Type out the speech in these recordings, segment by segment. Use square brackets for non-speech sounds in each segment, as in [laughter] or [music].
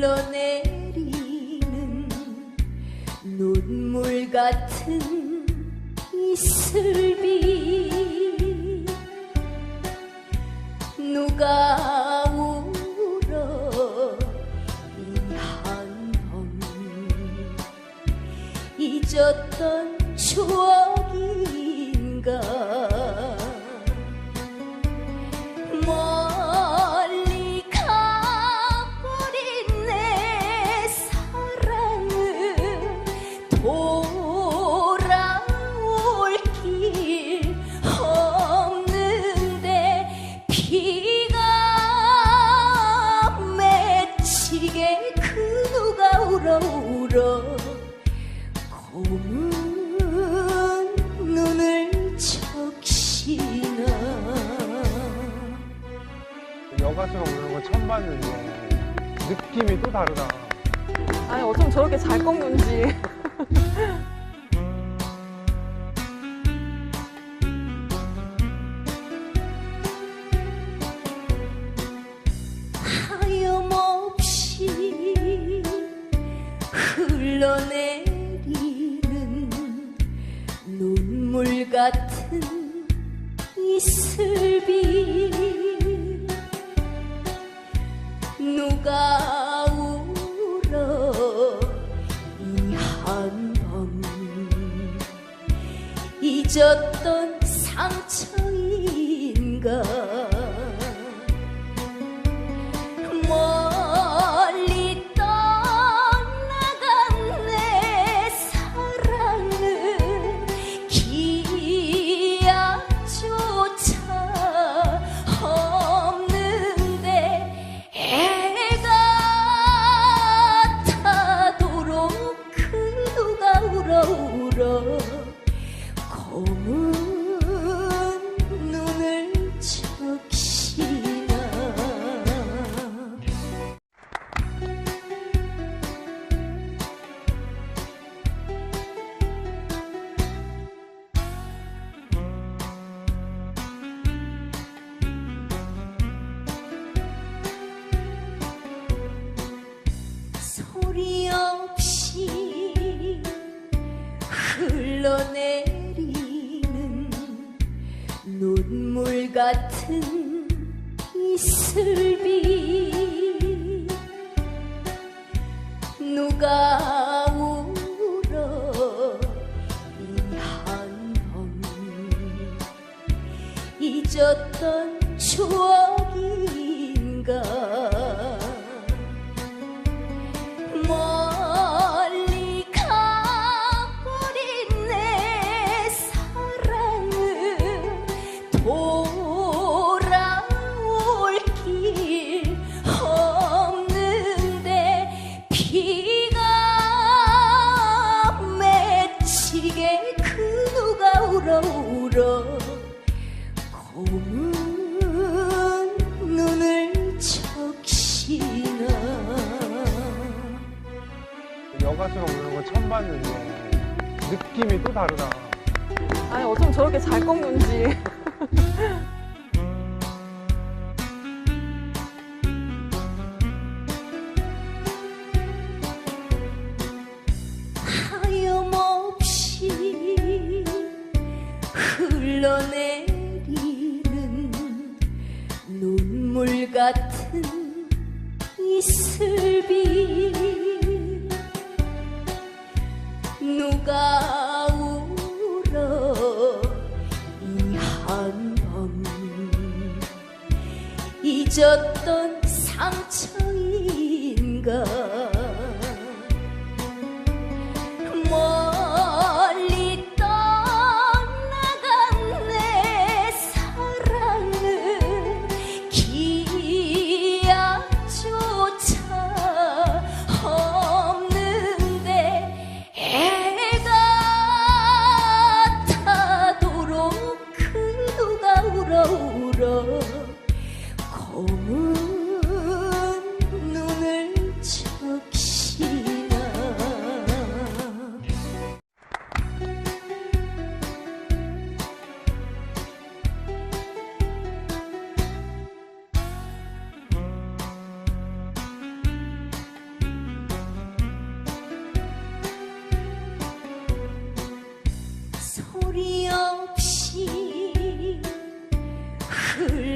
흘러내리는 눈물 같은 이슬비. 누가 울어 이한번 잊었던 추억인가 여가수로 부르는 거 처음 봤는데 느낌이 또 다르다. 아니 어쩜 저렇게 잘 꺾는지. 하염없이 흘러내리는 눈물 같은 이슬비 잊었던 상처인가 흘러내리는 눈물 같은 이슬비. 누가 울어 이한번 잊었던 추억인가 여가수로 부르는 거 처음 봤는데 느낌이 또 다르다. 아니 어쩜 저렇게 잘 꺾는지 하염없이 흘러내리는 눈물 같은 이슬비 누가 울어 이 한번 잊었던 상처인가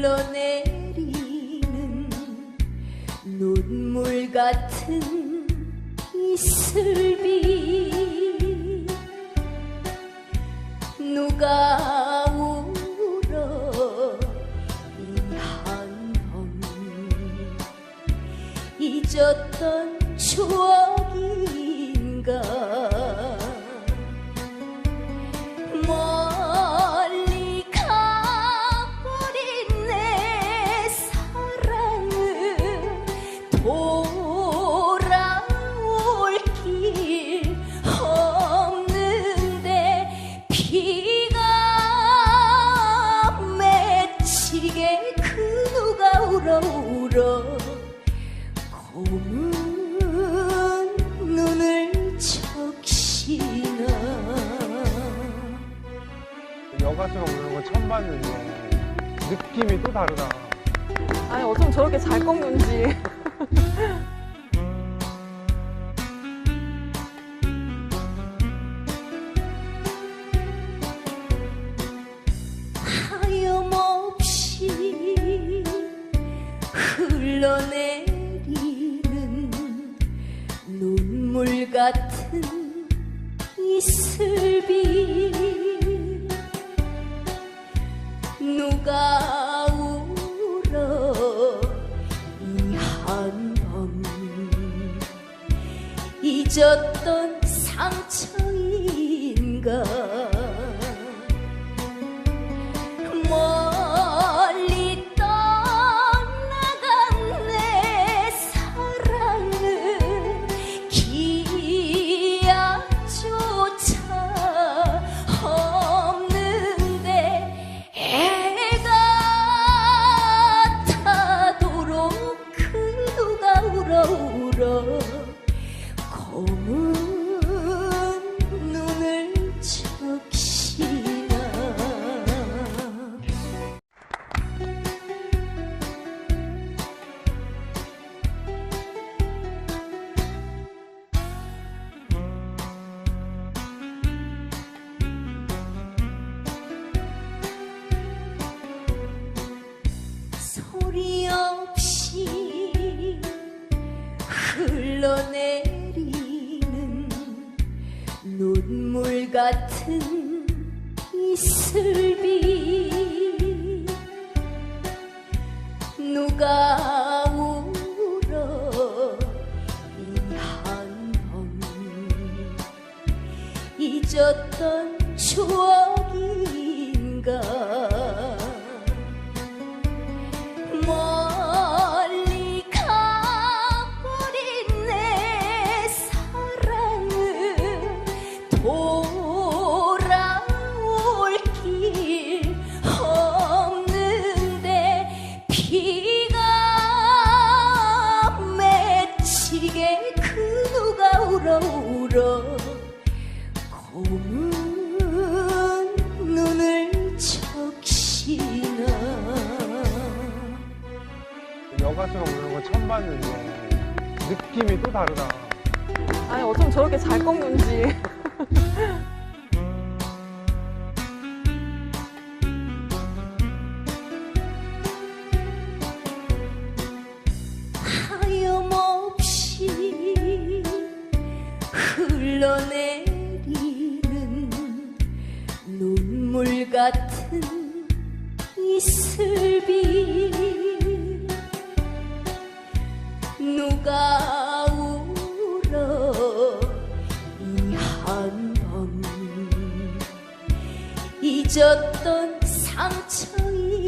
흘러내리는 눈물 같은 이슬비. 누가 울어 이한번 잊었던 추억인가 여가수가 부르는 건 처음 봤는데 느낌이 또 다르다. 아니 어쩜 저렇게 잘 꺾는지. 하염없이 흘러내리는 눈물 같은 이슬 잊었던 상처인가 흘러내리는 눈물 같은 이슬비. 누가 울어 이한번 잊었던 추억인가 여가수가 부르는 건 처음 봤는데 느낌이 또 다르다. 아니 어쩜 저렇게 잘 꺾는지. [laughs] 하염없이 흘러내리는 눈물 같은 이슬비 누가 울어 이 한 번 잊었던 상처인가